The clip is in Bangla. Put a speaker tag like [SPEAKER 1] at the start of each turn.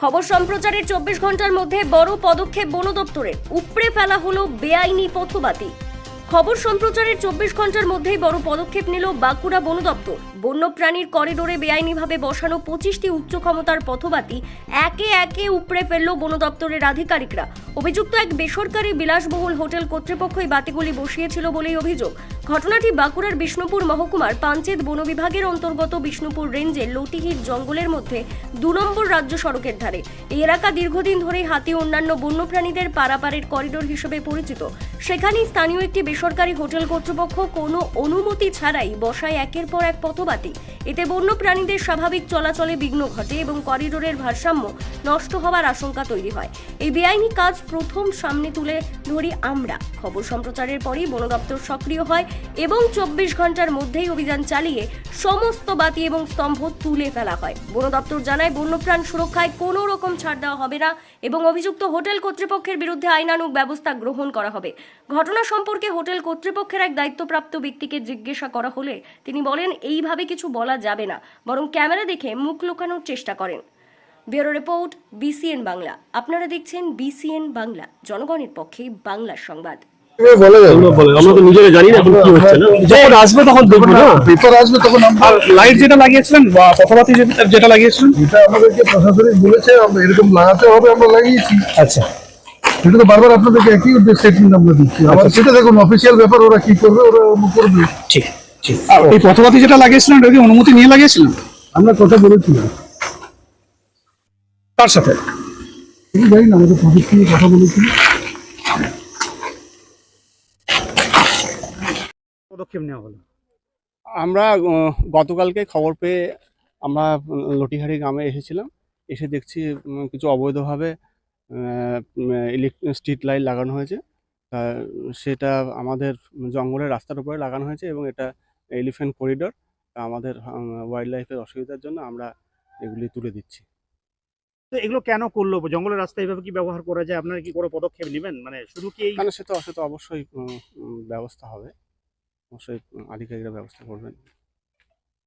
[SPEAKER 1] খবর সম্প্রচারের চব্বিশ ঘণ্টার মধ্যে বড় পদক্ষেপ বন দপ্তরের উপড়ে ফেলা হলো বেআইনি পথবাতি খবর সম্প্রচারের চব্বিশ ঘণ্টার মধ্যেই বড় পদক্ষেপ নিল বাঁকুড়া বন দপ্তর। বন্যপ্রাণীর করিডোরে বেআইনিভাবে বসানো পঁচিশটি উচ্চ ক্ষমতার পথবাতি একে একে উপড়ে ফেলল বন দপ্তরের আধিকারিকরা। অভিযুক্ত এক বেসরকারি বিলাসবহুল হোটেল কর্তৃপক্ষ এই বাতিগুলি বসিয়েছিল বলেই অভিযোগ। ঘটনাটি বাঁকুড়ার বিষ্ণুপুর মহকুমার পাঞ্চেত বন বিভাগের অন্তর্গত বিষ্ণুপুর রেঞ্জের লটিহির জঙ্গলের মধ্যে দু নম্বর রাজ্য সড়কের ধারে। এই এলাকা দীর্ঘদিন ধরেই হাতি অন্যান্য বন্যপ্রাণীদের পারাপারের করিডোর হিসেবে পরিচিত। সেখানেই স্থানীয় একটি বেসরকারি হোটেল কর্তৃপক্ষ কোনো অনুমতি ছাড়াই বসায় একের পর এক পথবাতি। এতে বন্যপ্রাণীদের স্বাভাবিক চলাচলে বিঘ্ন ঘটে এবং করিডোরের ভারসাম্য নষ্ট হওয়ার আশঙ্কা তৈরি হয়। এই বেআইনি কাজ প্রথম সামনে তুলে ধরি আমরা। খবর সম্প্রচারের পরই বন দপ্তর সক্রিয় হয় এবং চব্বিশ ঘণ্টার মধ্যেই অভিযান চালিয়ে সমস্ত বাতি এবং স্তম্ভ তুলে ফেলা হয়। বন দপ্তর জানায়, বন্যপ্রাণ সুরক্ষায় কোনো রকম ছাড় দেওয়া হবে না এবং অভিযুক্ত হোটেল কর্তৃপক্ষের বিরুদ্ধে আইনানুগ ব্যবস্থা গ্রহণ করা হবে। ঘটনা সম্পর্কে হোটেল কর্তৃপক্ষের এক দায়িত্বপ্রাপ্ত ব্যক্তিকে জিজ্ঞাসা করা হলে তিনি বলেন, এইভাবে কিছু বলা যাবে না, বরং ক্যামেরা দেখে মুখ লুকানোর চেষ্টা করেন। Bureau report, BCN Bangla. আপনারা দেখছেন বিসিএন বাংলা, জনগণের পক্ষে বাংলার সংবাদ।
[SPEAKER 2] লাইট যেটা লাগিয়েছিলেন যেটা- লাগিয়েছিলেন?
[SPEAKER 3] এটা আমাদেরকে প্রশাসনিক বলেছে এরকম লাগাতে হবে আমরা লাগিয়েছি।
[SPEAKER 2] আচ্ছা।
[SPEAKER 3] সেটা তো বারবার আপনাদেরকে একই স্টেটমেন্ট আমরা দিচ্ছি। আবার সেটা দেখুন অফিসিয়াল ব্যাপার ওরা কি করবে ওরা করবে।
[SPEAKER 2] ঠিক এই যেটা লাগিয়েছিলেন অনুমতি নিয়ে লাগিয়েছিলেন?
[SPEAKER 3] আমরা কথা বলেছিলাম
[SPEAKER 2] তার সাথে।
[SPEAKER 3] আমি জানি না আমাদের নিয়ে কথা বলেছিলাম
[SPEAKER 4] পদক্ষেপ নেওয়া হলো?
[SPEAKER 5] আমরা গতকালকে খবর পেয়ে আমরা লটিহারি গ্রামে এসেছিলাম। এসে দেখছি কিছু অবৈধভাবে ইলেকট্রিক স্ট্রিট লাইট লাগানো হয়েছে। সেটা আমাদের জঙ্গলের রাস্তার উপরে লাগানো হয়েছে এবং এটা এলিফ্যান্ট করিডোর। আমাদের ওয়াইল্ড লাইফের অসুবিধার জন্য আমরা এগুলি তুলে দিচ্ছি।
[SPEAKER 4] তো এগুলো কেন করল? জঙ্গলের রাস্তা এইভাবে কি ব্যবহার করা যায়? আপনারা কি কোনো পদক্ষেপ নেবেন? মানে শুধু কি এই
[SPEAKER 5] মানে সে তো সে তো অবশ্যই ব্যবস্থা হবে। অবশ্যই আধিকারিকরা ব্যবস্থা করবেন।